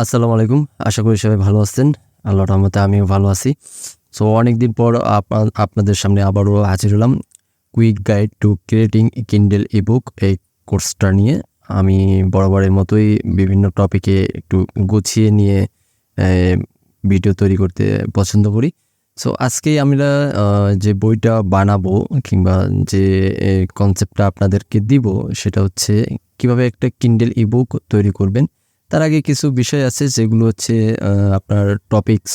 আসসালামু আলাইকুম। আশা করি সবাই ভালো আছেন। আল্লাহ রহমতে আমিও ভালো আছি। সো অনেকদিন পর আপনাদের সামনে আবারও হাজির হলাম। Quick guide to creating Kindle ebook এই কোর্সটা নিয়ে। আমি বরাবরের মতোই বিভিন্ন টপিকে একটু গুছিয়ে নিয়ে ভিডিও তৈরি করতে পছন্দ করি। সো আজকে আমরা যে বইটা বানাবো কিংবা যে কনসেপ্টটা আপনাদেরকে দিব, সেটা হচ্ছে কীভাবে একটা কিন্ডেল ইবুক তৈরি করবেন। তার আগে কিছু বিষয় আছে যেগুলো হচ্ছে আপনার টপিকস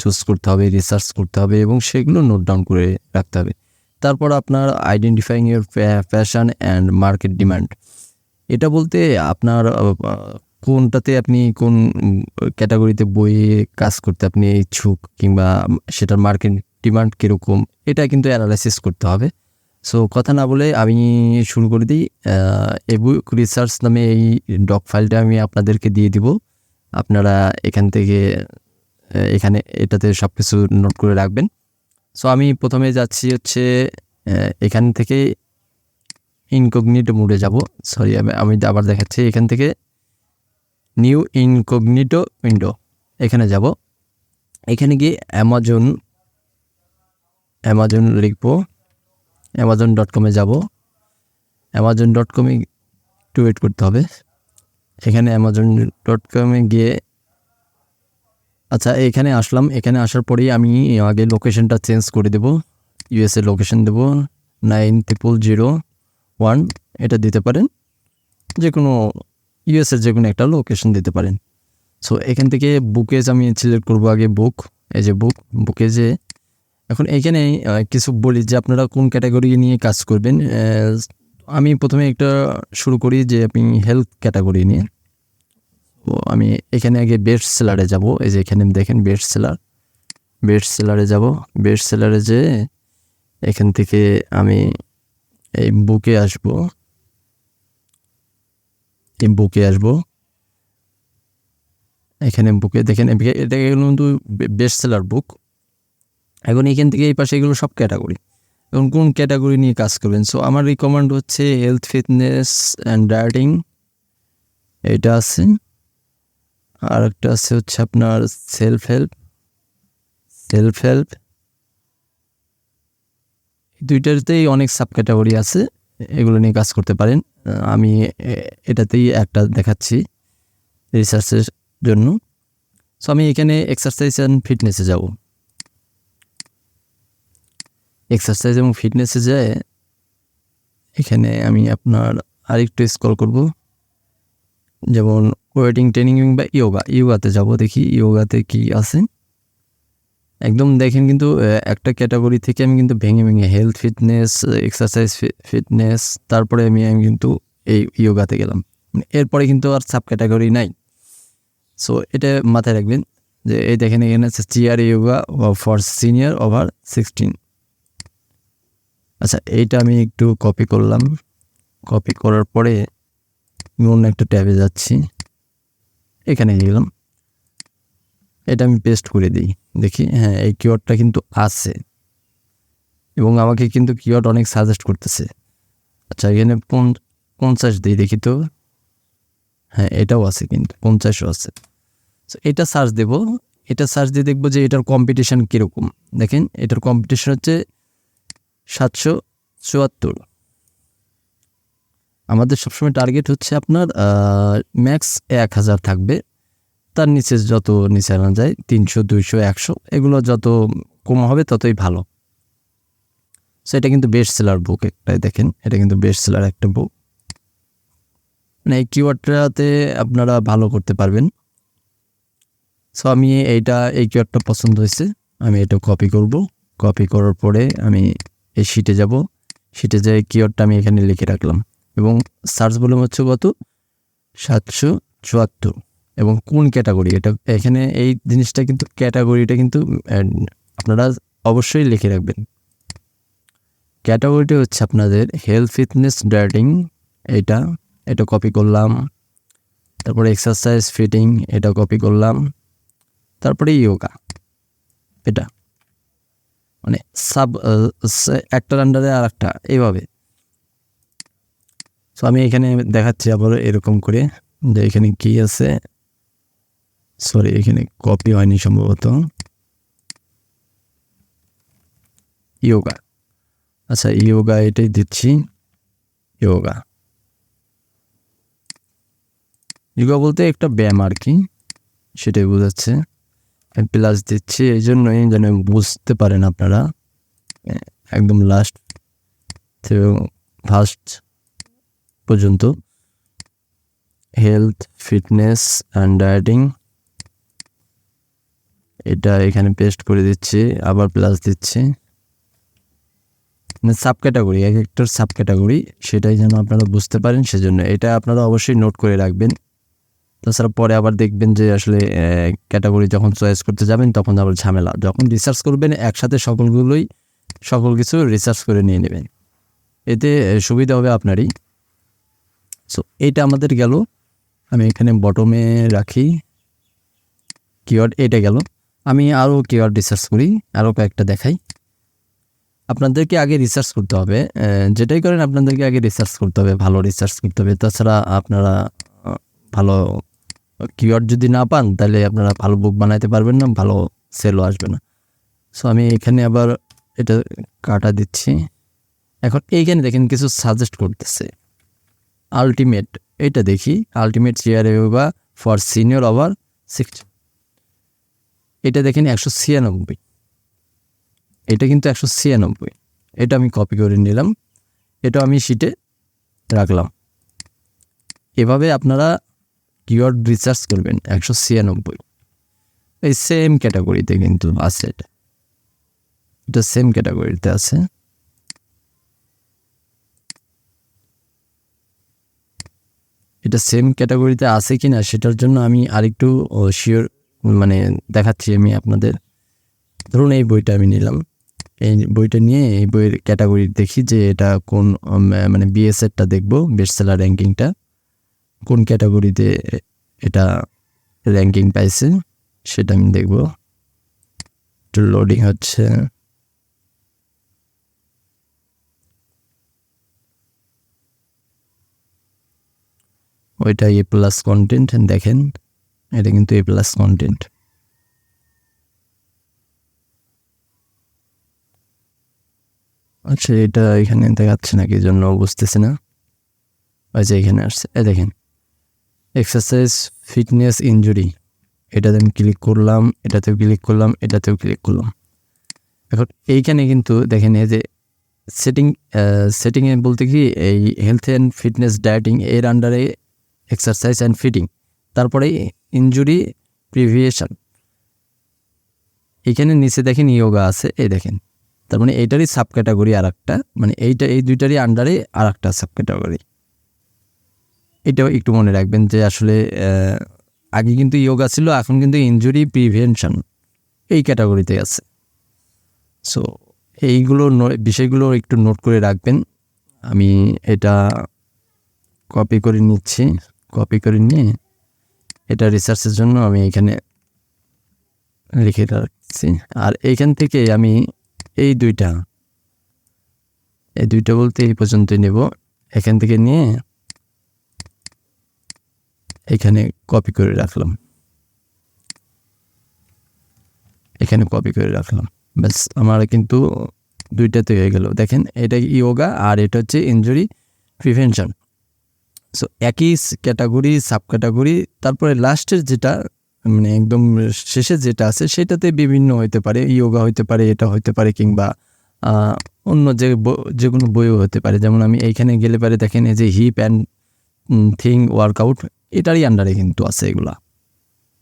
চুজ করতে হবে রিসার্চ করতে হবে এবং সেগুলো নোট ডাউন করে রাখতে হবে। তারপর আপনার আইডেন্টিফাইং এর ফ্যাশন অ্যান্ড মার্কেট ডিমান্ড এটা বলতে আপনার কোনটাতে আপনি কোন ক্যাটাগরিতে বইয়ে কাজ করতে আপনি ইচ্ছুক কিংবা সেটার মার্কেট ডিমান্ড কীরকম, এটা কিন্তু অ্যানালাইসিস করতে হবে। সো কথা না বলে আমি শুরু করে দিই। এবুক রিসার্চ নামে এই ডক ফাইলটা আমি আপনাদেরকে দিয়ে দিব। আপনারা এখান থেকে এখানে এটাতে সব কিছু নোট করে রাখবেন। সো আমি প্রথমে যাচ্ছি হচ্ছে এখান থেকে ইনকগনিটো মোডে যাব। সরি আমি আমি আবার দেখাচ্ছি। এখান থেকে নিউ ইনকগনিটো উইন্ডো এখানে যাব। এখানে গিয়ে অ্যামাজন অ্যামাজন লিখব। অ্যামাজন ডট কমে যাব। অ্যামাজন ডট কমে একটু ওয়েট করতে হবে। এখানে অ্যামাজন ডট কমে গিয়ে আচ্ছা এখানে আসলাম। এখানে আসার পরেই আমি আগে লোকেশনটা চেঞ্জ করে দেব। ইউএসএ লোকেশন দেব। নাইন ট্রিপল জিরো ওয়ান এটা দিতে পারেন। যে কোনো ইউএসএর যে কোনো একটা লোকেশন দিতে পারেন। সো এখান থেকে বুকেজ আমি সিলেক্ট করব আগে বুক এই যে বুক বুকেজে এখন এইখানে আহ, কিছু বলি যে আপনারা কোন ক্যাটাগরি নিয়ে কাজ করবেন। আমি প্রথমে একটা শুরু করি যে আপনি হেলথ ক্যাটাগরি নিয়ে। তো আমি এখানে আগে বেস্ট সেলারে যাব। এই যে এখানে দেখেন বেস্ট সেলার বেস্ট সেলারে যাব। বেস্ট সেলারে যে এখান থেকে আমি এই বুকে আসব। এই বুকে আসব। এখানে বুকে দেখেন এটা কিন্তু বেস্ট সেলার বুক এখন এখান থেকে এই পাশে এগুলো সব ক্যাটাগরি এখন কোন ক্যাটাগরি নিয়ে কাজ করবেন? সো আমার রিকমেন্ড হচ্ছে হেলথ ফিটনেস অ্যান্ড ডায়েটিং এটা আছে। আর একটা আছে হচ্ছে আপনার সেলফ হেল্প সেলফ হেল্প দুইটাতেই অনেক সাব ক্যাটাগরি আছে। এগুলো নিয়ে কাজ করতে পারেন। আমি এটাতেই একটা দেখাচ্ছি রিসার্চের জন্য। সো আমি এখানে এক্সারসাইজ অ্যান্ড ফিটনেসে যাব। এক্সারসাইজ এবং ফিটনেসে যায়, এখানে আমি আপনার আরেকটু স্কল করব। যেমন ওয়েটিং ট্রেনিং বা ইয়োগা ইয়োগাতে যাব দেখি ইয়োগাতে কি আছে। একদম দেখেন কিন্তু একটা ক্যাটাগরি থেকে আমি কিন্তু ভেঙে ভেঙে হেলথ ফিটনেস এক্সারসাইজ ফিটনেস তারপরে আমি আমি কিন্তু এই ইয়োগাতে গেলাম। মানে এরপরে কিন্তু আর সাব ক্যাটাগরি নাই। সো এটা মাথায় রাখবেন যে, এই দেখেন এখানে আছে chair yoga for senior over sixteen আচ্ছা এইটা আমি একটু কপি করলাম। কপি করার পরে অন্য একটা ট্যাবে যাচ্ছি। এখানে গেলাম এটা আমি পেস্ট করে দিই। দেখি হ্যাঁ এই কিওয়ার্ডটা কিন্তু আছে। এবং আমাকে কিন্তু কিওয়ার্ড অনেক সাজেস্ট করতেছে। আচ্ছা এখানে পঞ্চ- পঞ্চাশ দিই, দেখি তো। হ্যাঁ এটাও আছে কিন্তু, পঞ্চাশও আছে। এটা সার্চ দেব। এটা সার্চ দিয়ে দেখব যে এটার কম্পিটিশন কীরকম। দেখেন, এটার কম্পিটিশান হচ্ছে সাতশো চুয়াত্তর। আমাদের সবসময় টার্গেট হচ্ছে আপনার ম্যাক্স এক হাজার থাকবে। তার নিচে যত নিচে আনা যায়, তিনশো, দুইশো, একশো, এগুলো যত কম হবে ততই ভালো। সো এটা কিন্তু বেস্ট সেলার বুক একটাই দেখেন, এটা কিন্তু বেস্ট সেলার একটা বুক মানে এই কিওয়ার্ডটাতে আপনারা ভালো করতে পারবেন। সো আমি এইটা, এই কিওয়ার্ডটা পছন্দ হয়েছে, আমি এটা কপি করব। কপি করার পরে আমি এই শিটে যাব। শিটে যাই কিওয়ার্ডটা আমি এখানে লিখে রাখলাম। এবং সার্চ ভলিউম হচ্ছে কত? সাতশো চুয়াত্তর। এবং কোন ক্যাটাগরি এটা এখানে এই জিনিসটা কিন্তু ক্যাটাগরিটা কিন্তু আপনারা অবশ্যই লিখে রাখবেন। ক্যাটাগরিটা হচ্ছে আপনাদের হেলথ ফিটনেস ডায়েটিং এটা এটা কপি করলাম। তারপরে এক্সারসাইজ ফিটিং এটা কপি করলাম। তারপরে ইয়োগা এটা। মানে সাব একটার আন্ডারে আর একটা এইভাবে। সো আমি এখানে দেখাচ্ছি আবার এরকম করে। যে এখানে কি আছে? সরি এখানে কপি হয়নি সম্ভবত। ইয়োগা আচ্ছা ইয়োগা এটাই দিচ্ছি। ইয়োগা ইয়োগা বলতে একটা ব্যায়াম আর কি, সেটাই বোঝাচ্ছে। প্লাস দিচ্ছি, এই জন্যই যেন বুঝতে পারেন আপনারা। একদম লাস্ট ফার্স্ট পর্যন্ত। হেলথ ফিটনেস অ্যান্ড ডায়েটিং এটা এখানে পেস্ট করে দিচ্ছি, আবার প্লাস দিচ্ছি। মানে সাব ক্যাটাগরি এক একটার সাব ক্যাটাগরি সেটাই যেন আপনারা বুঝতে পারেন, সেজন্য এটা আপনারা অবশ্যই নোট করে রাখবেন। তাছাড়া পরে আবার দেখবেন যে আসলে ক্যাটাগরি যখন চয়েস করতে যাবেন, তখন আবার ঝামেলা। যখন রিসার্চ করবেন, একসাথে সকলগুলোই সকল কিছু রিসার্চ করে নিয়ে নেবেন। এতে সুবিধা হবে আপনারই। সো এইটা আমাদের গেল। আমি এখানে বটমে রাখি। কিওয়ার্ড এটা গেল। আমি আরও কিওয়ার্ড রিসার্চ করি, আরও কয়েকটা দেখাই। আপনাদেরকে আগে রিসার্চ করতে হবে যেটাই করেন আপনাদেরকে আগে রিসার্চ করতে হবে, ভালো রিসার্চ করতে হবে। তাছাড়া আপনারা ভালো কিওয়ার্ড যদি না পান, তাহলে আপনারা ভালো বুক বানাইতে পারবেন না, ভালো সেলও আসবে না। সো আমি এখানে আবার এটা কাটা দিচ্ছি। এখন এইখানে দেখেন কিছু সাজেস্ট করতেছে। আলটিমেট এটা দেখি। আলটিমেট চেয়ার বা ফর সিনিয়র ওভার সিক্স এটা দেখেন একশো ছিয়ানব্বই। এটা কিন্তু একশো ছিয়ানব্বই। এটা আমি কপি করে নিলাম। এটা আমি শিটে রাখলাম। এভাবে আপনারা কিওয়ার্ড রিসার্চ করবেন, একশো ছিয়ানব্বই। এই সেম ক্যাটাগরিতে কিন্তু আছে এটা। এটা সেম ক্যাটাগরিতে আছে। এটা সেম ক্যাটাগরিতে আছে কি না সেটার জন্য আমি আরেকটু শিওর মানে দেখাচ্ছি আমি আপনাদের। ধরুন এই বইটা আমি নিলাম। এই বইটা নিয়ে এই বইয়ের ক্যাটাগরি দেখি যে এটা কোন মানে বিএসএরটা দেখব বেস্ট সেলার র্যাঙ্কিংটা কোন ক্যাটাগরিতে এটা র্যাঙ্কিং পাইছে, সেটা আমি দেখব। একটু লোডিং হচ্ছে। ওইটা এ প্লাস কন্টেন্ট দেখেন। এটা কিন্তু এ প্লাস কন্টেন্ট আচ্ছা এটা এখানে দেখাচ্ছে না কি জন্য বুঝতেছি না। আচ্ছা এখানে আসছে। এ দেখেন। Exercise, fitness, injury. এটাতে আমি ক্লিক করলাম, এটাতেও ক্লিক করলাম, এটাতেও ক্লিক করলাম। এখন এইখানে কিন্তু দেখেন এই যে সেটিং সেটিংয়ে বলতে কি এই হেলথ অ্যান্ড ফিটনেস ডায়েটিং এর আন্ডারে এক্সারসাইজ অ্যান্ড ফিটিং তারপরে ইনজুরি প্রিভিয়েশন এখানে নিচে দেখেন ইয়োগা আছে, এই দেখেন। তার মানে এইটারই সাব ক্যাটাগরি আর একটা মানে এইটা, এই দুইটারই আন্ডারে আর একটা সাব ক্যাটাগরি এটাও একটু মনে রাখবেন যে আসলে আগে কিন্তু ইয়োগা ছিল, এখন কিন্তু ইনজুরি প্রিভেনশন এই ক্যাটাগরিতে আছে। সো এইগুলো বিষয়গুলো একটু নোট করে রাখবেন। আমি এটা কপি করে নিচ্ছি কপি করে নিয়ে এটা রিসার্চের জন্য আমি এখানে লিখে রাখছি। আর এইখান থেকে আমি এই দুইটা এই দুইটা বলতে এই পর্যন্তই নেব। এখান থেকে নিয়ে এখানে কপি করে রাখলাম। এখানে কপি করে রাখলাম। ব্যাস, আমার কিন্তু দুইটাতে হয়ে গেল। দেখেন, এটা ইয়োগা আর এটা হচ্ছে ইনজুরি প্রিভেনশন সো একই ক্যাটাগরি সাব ক্যাটাগরি তারপরে লাস্টের যেটা মানে একদম শেষে যেটা আছে, সেটাতে বিভিন্ন হইতে পারে। ইয়োগা হইতে পারে, এটা হইতে পারে কিংবা অন্য যে যে কোনো বইও হতে পারে। যেমন আমি এইখানে গেলে পারে দেখেন, এই যে হিপ অ্যান্ড থিং ওয়ার্কআউট এটারই আন্ডারে কিন্তু আছে এগুলা।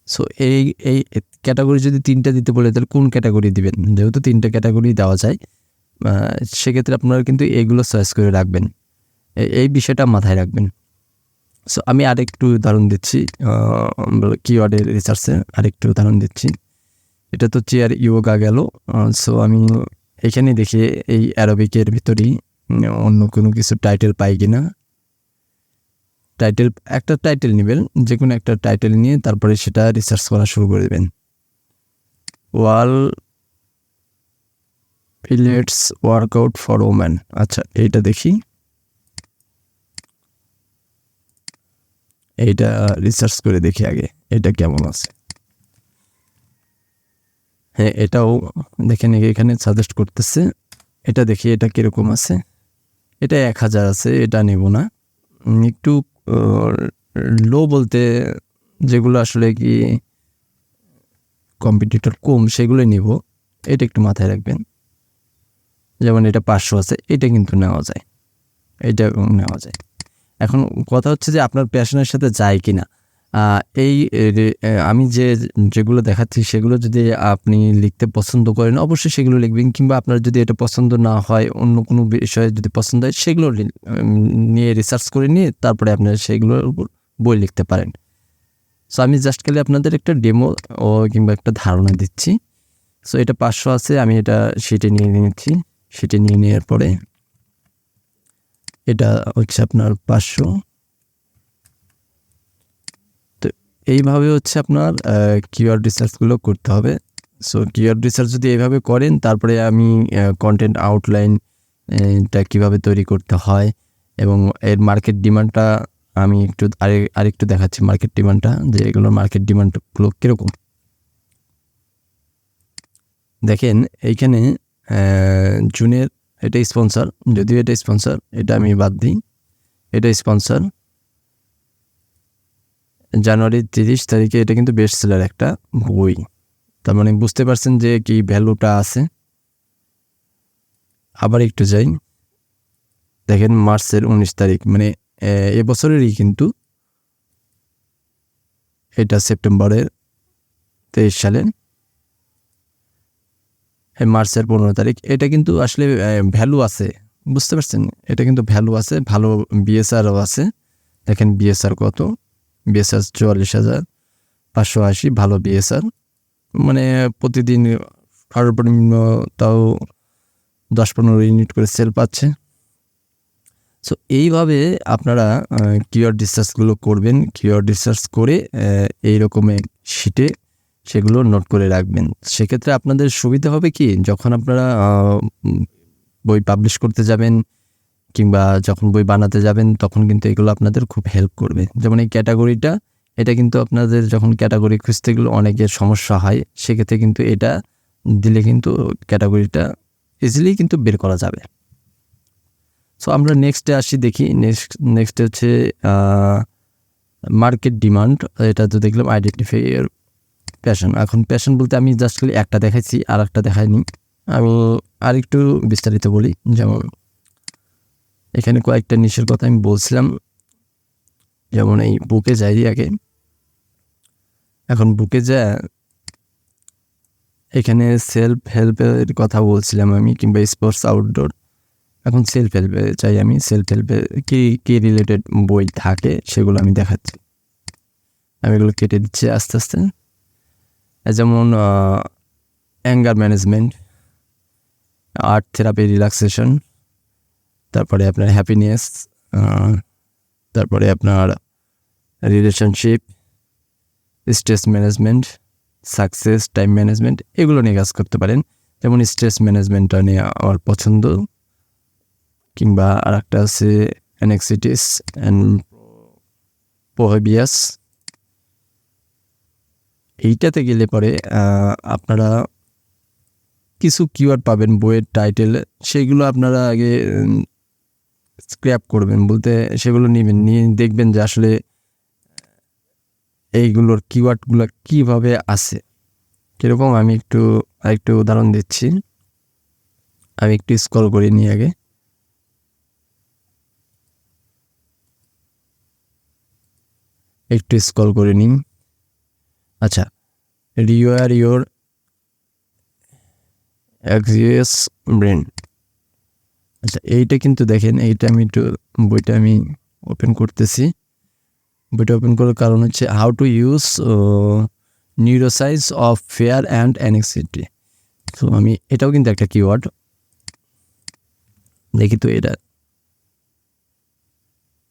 সো এই এই ক্যাটাগরি যদি তিনটা দিতে বলে, তাহলে কোন ক্যাটাগরি দিবেন? যেহেতু তিনটা ক্যাটাগরি দেওয়া যায় সেক্ষেত্রে আপনারা কিন্তু এগুলো চয়েস করে রাখবেন। এই বিষয়টা মাথায় রাখবেন। সো আমি আরেকটু উদাহরণ দিচ্ছি কিওয়ার্ডের রিসার্চে আরেকটু উদাহরণ দিচ্ছি। এটা তো চেয়ার ইয়োগা গেল। সো আমি এখানে দেখি এই অ্যারোবিকের ভিতরেই অন্য কোনো কিছু টাইটেল পাই কিনা। টাইটেল একটা টাইটেল নেবেন যে কোনো একটা টাইটেল নিয়ে তারপরে সেটা রিসার্চ করা শুরু করে দেবেন। Wall pilates workout for woman আচ্ছা এইটা দেখি। এইটা রিসার্চ করে দেখি আগে, এটা কেমন আছে। হ্যাঁ এটাও দেখেন এখানে সাজেস্ট করতেছে। এটা দেখি, এটা কীরকম আছে? এটা এক হাজার আছে, এটা নেব না। একটু লো বলতে যেগুলো আসলে কি কম্পিটিটর কম সেগুলো নিব। এটা একটু মাথায় রাখবেন। যেমন এটা পাঁচশো আছে, এটা কিন্তু নেওয়া যায়। এটা নেওয়া যায়। এখন কথা হচ্ছে যে আপনার প্যাশনের সাথে যায় কি না এই আমি যে, যেগুলো দেখাচ্ছি সেগুলো যদি আপনি লিখতে পছন্দ করেন, অবশ্যই সেগুলো লিখবেন। কিংবা আপনার যদি এটা পছন্দ না হয়, অন্য কোনো বিষয়ে যদি পছন্দ হয়, সেগুলো নিয়ে রিসার্চ করে নিয়ে তারপরে আপনার সেগুলোর উপর বই লিখতে পারেন। সো আমি জাস্ট খালি আপনাদের একটা ডেমো ও কিংবা একটা ধারণা দিচ্ছি। সো এটা পাঁচশো আছে, আমি এটা সেটে নিয়ে নিয়েছি সেটে নিয়ে নেওয়ার পরে এটা হচ্ছে আপনার পাঁচশো তো এইভাবে হচ্ছে আপনার কিওয়ার্ড রিসার্চগুলো করতে হবে। সো কিওয়ার্ড রিসার্চ যদি এইভাবে করেন, তারপরে আমি কন্টেন্ট আউটলাইন এটা কীভাবে তৈরি করতে হয় এবং এর মার্কেট ডিমান্ডটা আমি একটু আরে, আরেকটু দেখাচ্ছি মার্কেট ডিমান্ডটা যে এগুলোর মার্কেট ডিমান্ডগুলো কীরকম। দেখেন, এইখানে জুনের এটা স্পন্সর যদিও এটা স্পন্সর এটা আমি বাদ দিই। এটা স্পন্সর জানুয়ারি তিরিশ তারিখে এটা কিন্তু বেস্ট সেলার একটা বই। তার মানে বুঝতে পারছেন যে কি ভ্যালুটা আছে। আবার একটু যাই। দেখেন মার্চের উনিশ তারিখ মানে এবছরেরই কিন্তু এটা সেপ্টেম্বরের তেইশ এই মার্চের পনেরো তারিখ, এটা কিন্তু আসলে ভ্যালু আছে। বুঝতে পারছেন? এটা কিন্তু ভ্যালু আছে, ভালো বিএসআরও আছে। দেখেন বিএসআর কত। বিএসআর চুয়াল্লিশ হাজার, পাঁচশো আশি, ভালো বিএসআর মানে প্রতিদিন সর্বনিম্ন তাও দশ পনেরো ইউনিট করে সেল পাচ্ছে। সো এইভাবে আপনারা কিওয়ার্ড রিসার্চগুলো করবেন। কিওয়ার্ড রিসার্চ করে এই রকমের শিটে সেগুলো নোট করে রাখবেন। সেক্ষেত্রে আপনাদের সুবিধা হবে কি? যখন আপনারা বই পাবলিশ করতে যাবেন কিংবা যখন বই বানাতে যাবেন, তখন কিন্তু এগুলো আপনাদের খুব হেল্প করবে। যেমন এই ক্যাটাগরিটা, এটা কিন্তু আপনাদের যখন ক্যাটাগরি খুঁজতে গেলে অনেকের সমস্যা হয়, সেক্ষেত্রে কিন্তু এটা দিলে কিন্তু ক্যাটাগরিটা ইজিলি কিন্তু বের করা যাবে। সো আমরা নেক্সটে আসি, দেখি নেক্সট নেক্সট হচ্ছে মার্কেট ডিমান্ড এটা তো দেখলাম আইডেন্টিফাই এর প্যাশন এখন প্যাশন বলতে আমি জাস্ট খালি একটা দেখাইছি আর একটা দেখাইনি। আমি আর একটু বিস্তারিত বলি, যেমন এখানে কয়েকটা নিশের কথা আমি বলছিলাম। যেমন এই বুকে যাই আগে। এখন বুকে যা এখানে সেলফ হেল্পের কথা বলছিলাম আমি কিংবা স্পোর্টস আউটডোর এখন সেলফ হেল্পে চাই আমি সেলফ হেল্পে কি কি রিলেটেড বই থাকে সেগুলো আমি দেখাচ্ছি। আমি এগুলো কেটে দিচ্ছি আস্তে আস্তে। যেমন anger management art therapy relaxation তারপরে আপনার হ্যাপিনেস তারপরে আপনার relationship stress management success time management এগুলো নিয়ে কাজ করতে পারেন। যেমন স্ট্রেস ম্যানেজমেন্টটা নিয়ে আমার পছন্দ। কিংবা আর একটা আছে অ্যানেক্সিটিস অ্যান্ড পোহেবিয়াস এইটাতে গেলে পরে আপনারা কিছু কিওয়ার্ড পাবেন, বইয়ের টাইটেল সেগুলো আপনারা আগে স্ক্র্যাপ করবেন, বলতে সেগুলো নেবেন, নিয়ে দেখবেন যে আসলে এইগুলোর কিওয়ার্ডগুলো কীভাবে আছে। কীরকম আমি একটু, আরেকটু উদাহরণ দিচ্ছি। আমি একটু স্কল করে নিই আগে। একটু স্কল করে নিন আচ্ছা রিওয়ার ইয়োর অ্যাক্সিয়াস ব্রেন আচ্ছা এইটা কিন্তু দেখেন, এইটা আমি একটু, বইটা আমি ওপেন করতেছি। বইটা ওপেন করার কারণ হচ্ছে how to use neuroscience of fear and anxiety তো আমি, এটাও কিন্তু একটা কিওয়ার্ড দেখি তো এটা।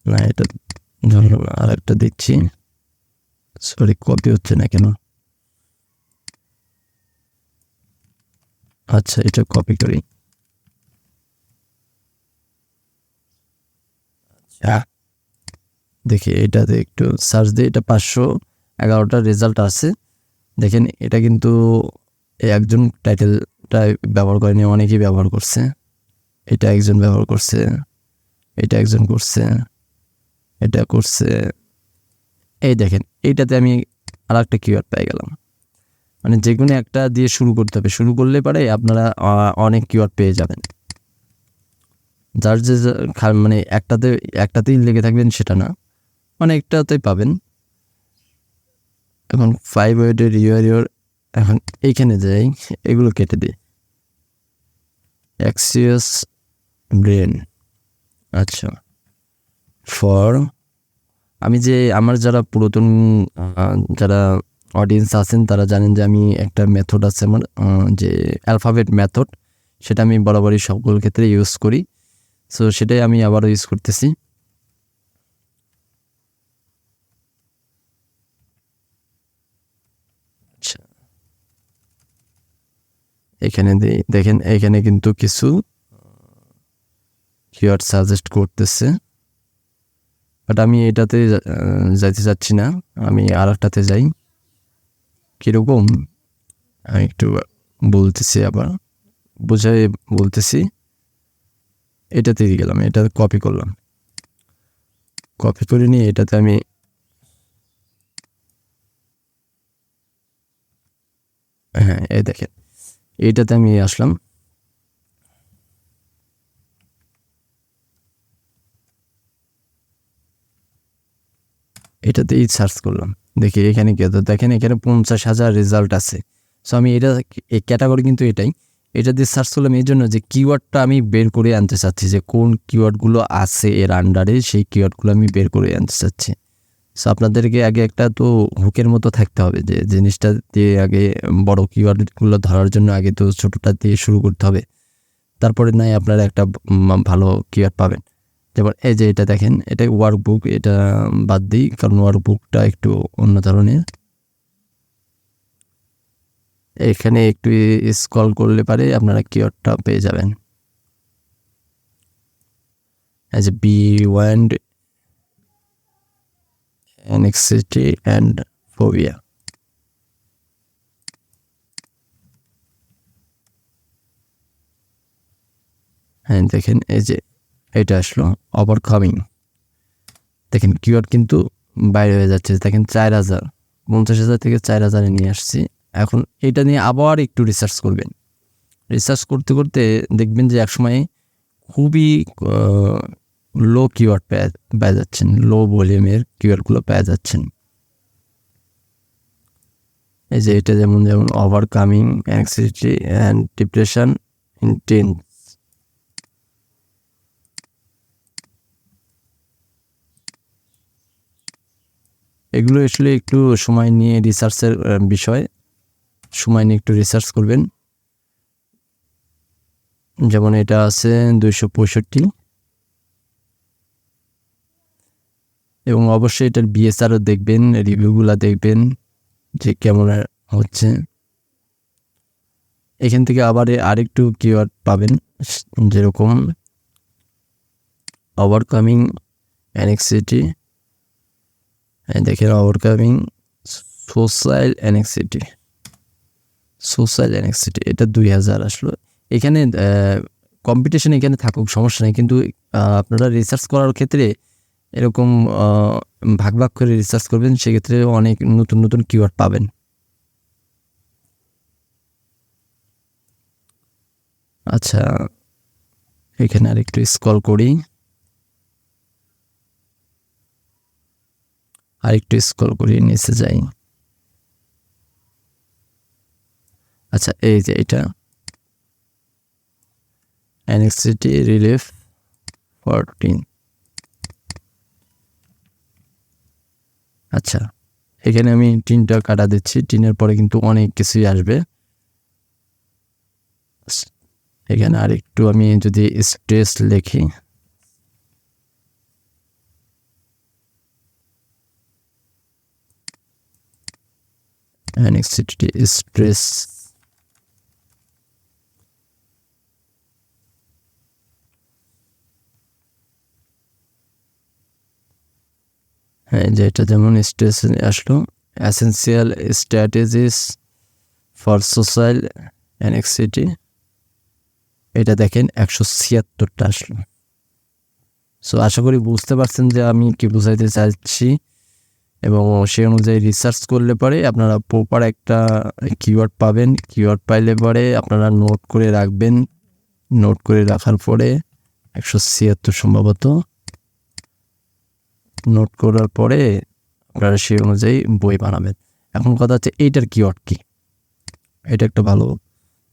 না, এটা ধরো আর একটা দেখছি। সরি কপি হচ্ছে না কেন? আচ্ছা এটা কপি করি। দেখি, এটাতে একটু সার্চ দিই, এটা পাঁচশো এগারোটা রেজাল্ট আছে। দেখেন, এটা কিন্তু একজন টাইটেলটা ব্যবহার করেনি, অনেকেই ব্যবহার করছে। এটা একজন ব্যবহার করছে, এটা একজন করছে, এটা করছে। এই দেখেন, এইটাতে আমি আর একটা কিওয়ার্ড পেয়ে গেলাম। মানে যে কোনো একটা দিয়ে শুরু করতে হবে। শুরু করলে পারে আপনারা অনেক কিওয়ার্ড পেয়ে যাবেন। যার যে মানে একটাতে, একটাতেই লেগে থাকবেন সেটা না। মানে অনেকটাতেই পাবেন। এখন ফাইভ ওয়েটের ইউর ইউর এখন এইখানে যাই, এগুলো কেটে দিই। অ্যাক্সিয়াস ব্রেন আচ্ছা। ফর আমি যে আমার যারা পুরাতন যারা অডিয়েন্স আছেন, তারা জানেন যে আমি একটা মেথড আছে আমার যে অ্যালফাবেট মেথড সেটা আমি বরাবরই সকল ক্ষেত্রে ইউজ করি। সো সেটাই আমি আবারও ইউজ করতেছি। আচ্ছা। এখানে দেখেন, এখানে কিন্তু কিছু কিওয়ার্ড সাজেস্ট করতেছে। বাট আমি এটাতে যাইতে চাচ্ছি না। আমি আর একটাতে যাই। কীরকম? আমি একটু বলতেছি আবার। বোঝাই বলতেছি। এটাতে গেলাম, এটা কপি করলাম। কপি করে নিয়ে এটাতে আমি হ্যাঁ এই দেখেন এইটাতে আমি আসলাম। এটাতে এটাতেই সার্চ করলাম। দেখি এখানে কি দেখেন এখানে পঞ্চাশ হাজার রেজাল্ট আছে। সো আমি এটা, এই ক্যাটাগরি কিন্তু এটাই। এটা দিয়ে সার্চ করলাম এই জন্য যে কিওয়ার্ডটা আমি বের করে আনতে চাচ্ছি, যে কোন কিওয়ার্ডগুলো আছে এর আন্ডারে সেই কিওয়ার্ডগুলো আমি বের করে আনতে চাচ্ছি। সো আপনাদেরকে আগে একটা তো হুকের মতো থাকতে হবে, যে জিনিসটা দিয়ে আগে বড় কিওয়ার্ডগুলো ধরার জন্য আগে তো ছোটোটা দিয়ে শুরু করতে হবে। তারপরে নাই আপনারা একটা ভালো কিওয়ার্ড পাবেন। যেমন এই যে এটা দেখেন, এটা ওয়ার্কবুক এটা বাদ দিই, কারণ ওয়ার্কবুকটা একটু অন্য ধরনের। এখানে একটু স্ক্রল করলে পারে আপনারা কিওয়ার্ডটা পেয়ে যাবেন। As a beyond anxiety and phobia হ্যাঁ দেখেন এই যে এটা আসলো ওভারকামিং দেখেন কিওয়ার্ড কিন্তু বাইরে হয়ে যাচ্ছে। দেখেন চার হাজার, পঞ্চাশ হাজার থেকে চার হাজারে নিয়ে আসছি। এখন এটা নিয়ে আবার একটু রিসার্চ করবেন। রিসার্চ করতে করতে দেখবেন যে একসময় খুবই লো কিওয়ার্ড পেয়ে যাচ্ছেন। লো ভলিউমের কিওয়ার্ডগুলো পেয়ে যাচ্ছেন। এই যে এটা যেমন যেমন overcoming anxiety and depression intense এগুলো আসলে একটু সময় নিয়ে রিসার্চের বিষয়। সময় নিয়ে একটু রিসার্চ করবেন। যেমন এটা আছে দুইশো পঁয়ষট্টি। এবং অবশ্যই এটার বিএসআরও দেখবেন রিভিউগুলো দেখবেন, যে কেমন হচ্ছে। এখান থেকে আবার আরেকটু কিওয়ার্ড পাবেন, যেরকম ওভারকামিং অ্যানেক্সিটি দেখেন overcoming social anxiety social anxiety এটা দুই হাজার আসলো। এখানে কম্পিটিশন এখানে থাকুক, সমস্যা নেই। কিন্তু আপনারা রিসার্চ করার ক্ষেত্রে এরকম ভাগ ভাগ করে রিসার্চ করবেন, সেক্ষেত্রে অনেক নতুন নতুন কিওয়ার্ড পাবেন। আচ্ছা এখানে আর একটু স্ক্রল করি। আর একটু স্কল করি, নিচে যাই। আচ্ছা এই যে এটা। অ্যানেক্সিটি রিলিফ ফরটিন আচ্ছা এখানে আমি টিনটা কাটা দিচ্ছি। টিনের পরে কিন্তু অনেক কিছুই আসবে। এখানে আর একটু আমি যদি স্ট্রেস লিখি। Anxiety স্ট্রেস যে এটা যেমন স্ট্রেস আসলো essential strategies for social anxiety এটা দেখেন একশো ছিয়াত্তরটা আসলো। সো আশা করি বুঝতে পারছেন যে আমি কি বুঝাইতে চাইছি এবং সেই অনুযায়ী রিসার্চ করলে পরে আপনারা প্রপার একটা কিওয়ার্ড পাবেন। কিওয়ার্ড পাইলে পরে আপনারা নোট করে রাখবেন। নোট করে রাখার পরে একশো ছিয়াত্তর সম্ভবত নোট করার পরে আপনারা সেই অনুযায়ী বই বানাবেন। এখন কথা হচ্ছে, এইটার কিওয়ার্ড কি? এটা একটা ভালো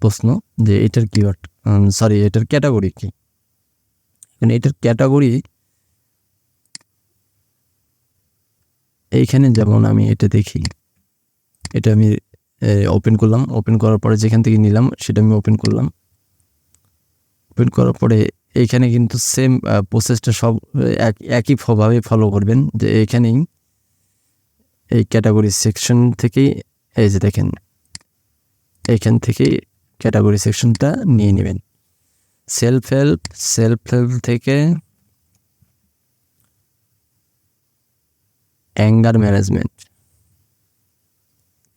প্রশ্ন যে এটার কিওয়ার্ড সরি এটার ক্যাটাগরি কি? এখানে এটার ক্যাটাগরি এইখানে যেমন আমি এটা দেখি, এটা আমি ওপেন করলাম। ওপেন করার পরে যেখান থেকে নিলাম, সেটা আমি ওপেন করলাম। ওপেন করার পরে এইখানে কিন্তু সেম প্রসেসটা সব এক একইভাবে ফলো করবেন। যে এইখানেই এই ক্যাটাগরি সেকশন থেকেই, এই যে দেখেন এইখান থেকেই ক্যাটাগরি সেকশনটা নিয়ে নেবেন। সেলফ হেল্প সেলফ হেল্প থেকে অ্যাঙ্গার ম্যানেজমেন্ট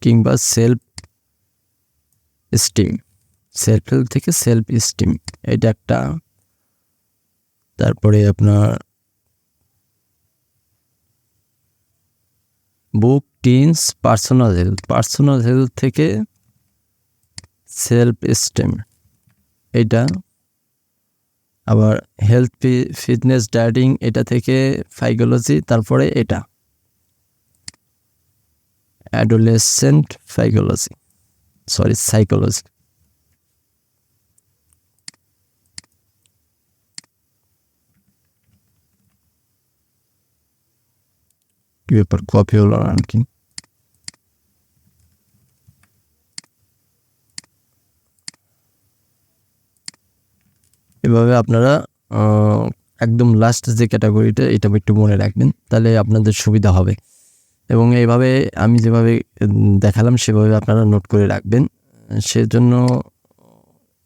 কিংবা সেলফ স্টিম সেলফ হেল্প থেকে সেলফ স্টিম এটা একটা তারপরে আপনার book teens personal health personal health থেকে সেলফ স্টেম এটা আবার হেলথ ফিটনেস ডায়েটিং এটা থেকে ফাইকোলজি তারপরে এটা। অ্যাডোলেসেন্ট ফাইকোলজি সরি সাইকোলজি কি ব্যাপার কপি আর কি এভাবে আপনারা একদম লাস্ট যে ক্যাটাগরিটা এটা একটু মনে রাখবেন, তাহলে আপনাদের সুবিধা হবে। এবং এইভাবে আমি যেভাবে দেখালাম, সেভাবে আপনারা নোট করে রাখবেন। সেজন্য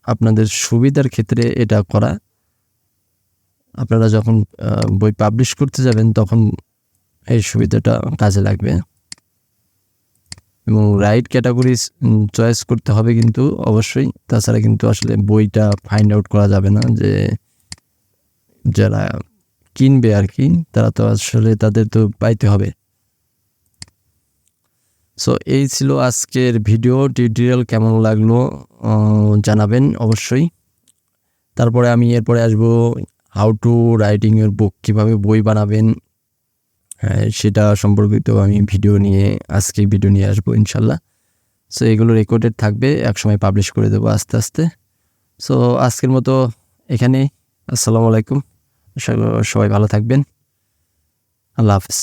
আপনাদের সুবিধার ক্ষেত্রে এটা করা। আপনারা যখন বই পাবলিশ করতে যাবেন, তখন এই সুবিধাটা কাজে লাগবে। এবং রাইট ক্যাটাগরি চয়েস করতে হবে কিন্তু অবশ্যই। তাছাড়া কিন্তু আসলে বইটা ফাইন্ড আউট করা যাবে না যে যারা কিনবে আর কি, তারা তো আসলে তাদের তো পাইতে হবে। সো এই ছিল আজকের ভিডিও টিউটোরিয়াল কেমন লাগল জানাবেন অবশ্যই। তারপরে আমি এরপরে আসব হাউ টু রাইটিং বুক কীভাবে বই বানাবেন সেটা সম্পর্কিত আমি ভিডিও নিয়ে, আজকে ভিডিও নিয়ে আসব, ইনশাল্লাহ। সো এগুলো রেকর্ডেড থাকবে, একসময় পাবলিশ করে দেবো আস্তে আস্তে। সো আজকের মতো এখানে আসসালামু আলাইকুম। সবাই ভালো থাকবেন। আল্লাহ হাফিজ।